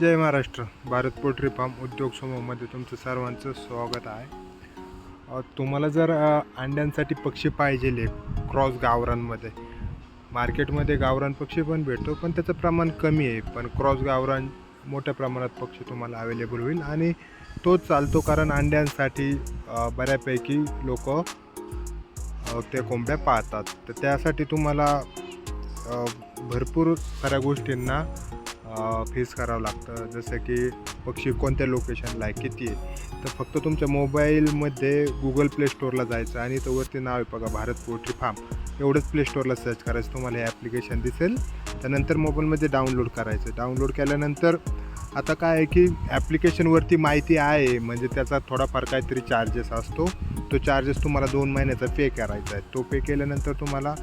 जय Maharashtra. Bharat poultry farm उद्योग समूहामध्ये तुमचं सर्वांचं स्वागत आहे. तुम्हाला जर अंड्यांसाठी पक्षी पाहिजे क्रॉस गावरांमध्ये मार्केटमध्ये गावरान पक्षी पण भेटतो पण त्याचं प्रमाण कमी आहे. पण क्रॉस गावरान मोठ्या प्रमाणात पक्षी तुम्हाला अवेलेबल होईल आणि तो चालतो कारण अंड्यांसाठी बऱ्यापैकी लोक त्या कोंबड्या पाळतात. तर त्यासाठी तुम्हाला भरपूर साऱ्या गोष्टींना फेस करावं लागतं. जसं की पक्षी कोणत्या लोकेशनला आहे किती आहे? तर फक्त तुमच्या मोबाईलमध्ये गुगल प्ले स्टोअरला जायचं आणि तो वरती नाव आहे बघा भारत पोल्ट्री फार्म एवढंच प्ले स्टोअरला सर्च करायचं तुम्हाला हे ॲप्लिकेशन दिसेल. त्यानंतर मोबाईलमध्ये डाउनलोड करायचं. डाउनलोड केल्यानंतर आता काय आहे की ॲप्लिकेशनवरती माहिती आहे म्हणजे त्याचा थोडाफार काहीतरी चार्जेस असतो. तो चार्जेस तुम्हाला दोन महिन्याचा पे करायचा आहे. तो पे केल्यानंतर तुम्हाला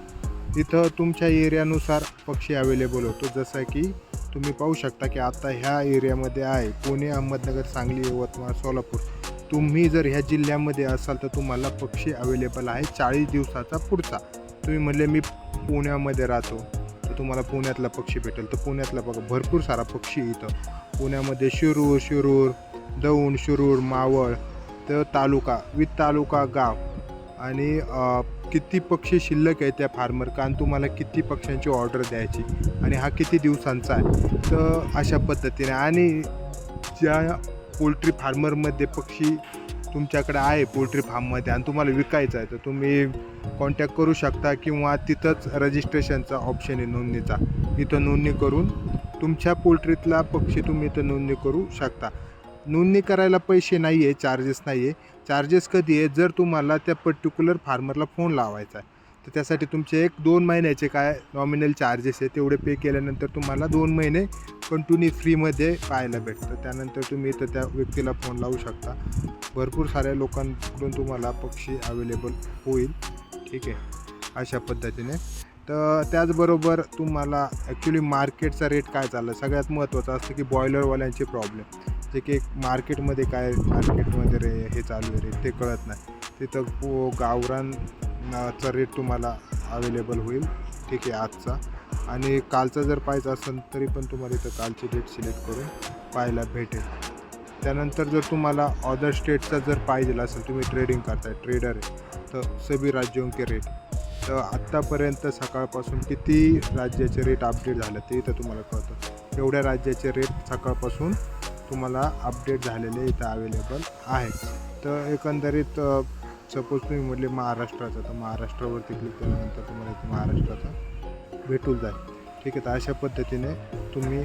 इथं तुमच्या एरियानुसार पक्षी अवेलेबल होतो. जसं की तुम्ही पाहू शकता की आता ह्या एरियामध्ये आहे. पुणे अहमदनगर सांगली यवतमाळ सोलापूर. तुम्ही जर ह्या जिल्ह्यामध्ये असाल तर तुम्हाला पक्षी अवेलेबल आहे चाळीस दिवसाचा पुढचा. तुम्ही म्हणले मी पुण्यामध्ये राहतो तर तुम्हाला पुण्यातला पक्षी भेटेल. तर पुण्यातला बघा भरपूर सारा पक्षी इथं. पुण्यामध्ये शिरूर शिरूर दौंड शिरूर मावळ तर तालुका विथ तालुका गाव आणि किती पक्षी शिल्लक आहे त्या फार्मर कारण तुम्हाला किती पक्ष्यांची ऑर्डर द्यायची? आणि हा किती दिवसांचा आहे? तर अशा पद्धतीने. आणि ज्या पोल्ट्री फार्मरमध्ये पक्षी तुमच्याकडे आहे पोल्ट्री फार्ममध्ये आणि तुम्हाला विकायचं आहे तर तुम्ही कॉन्टॅक्ट करू शकता किंवा तिथंच रजिस्ट्रेशनचा ऑप्शन आहे नोंदणीचा. इथं नोंदणी करून तुमच्या पोल्ट्रीतला पक्षी तुम्ही इथं नोंदणी करू शकता. नोंदणी करायला पैसे नाही आहे चार्जेस नाही आहे चार्जेस कधी आहे जर तुम्हाला त्या पर्टिक्युलर फार्मरला फोन लावायचा आहे तर त्यासाठी तुमचे एक दोन महिन्याचे काय नॉमिनल चार्जेस आहे तेवढे पे केल्यानंतर तुम्हाला दोन महिने कंटिन्यू फ्रीमध्ये पाहायला भेटतं. त्यानंतर तुम्ही इथं त्या व्यक्तीला फोन लावू शकता. भरपूर साऱ्या लोकांकडून तुम्हाला पक्षी अवेलेबल होईल. ठीक आहे? अशा पद्धतीने. तर त्याचबरोबर तुम्हाला ॲक्च्युली मार्केटचा रेट काय चाललं सगळ्यात महत्त्वाचं असतं की बॉयलरवाल्यांचे प्रॉब्लेम जे की मार्केटमध्ये काय मार्केटमध्ये रे हे चालू आहे रे ते कळत नाही. तिथं पो रेट तुम्हाला अवेलेबल होईल. ठीक आहे आजचा. आणि कालचा जर पाहायचा असेल तरी पण तुम्हाला इथं कालची डेट सिलेक्ट करून पाहायला भेटेल. त्यानंतर जर तुम्हाला अदर स्टेटचा जर पाहिजे असेल तुम्ही ट्रेडिंग करताय ट्रेडर आहे तर सभी राज्यों के रेट तर आत्तापर्यंत सकाळपासून किती राज्याचे रेट अपडेट झालं ते इथं तुम्हाला कळतं. एवढ्या राज्याचे रेट सकाळपासून तुम्हाला अपडेट झालेले इथं अवेलेबल आहे. तर एकंदरीत सपोज तुम्ही म्हटले महाराष्ट्राचं तर महाराष्ट्रावरती क्लिक केल्यानंतर तुम्हाला इथे महाराष्ट्राचा भेटून जाईल. ठीक आहे तर अशा पद्धतीने तुम्ही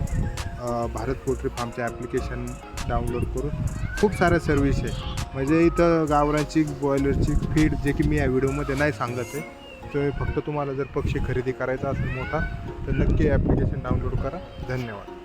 भारत पोल्ट्री फार्मचे ॲप्लिकेशन डाउनलोड करून खूप साऱ्या सर्विस आहे. म्हणजे इथं गावरांची बॉयलरची फीड जे की मी या व्हिडिओमध्ये नाही सांगत आहे. तर फक्त तुम्हाला जर पक्षी खरेदी करायचा असेल मोठा तर नक्की ॲप्लिकेशन डाउनलोड करा. धन्यवाद.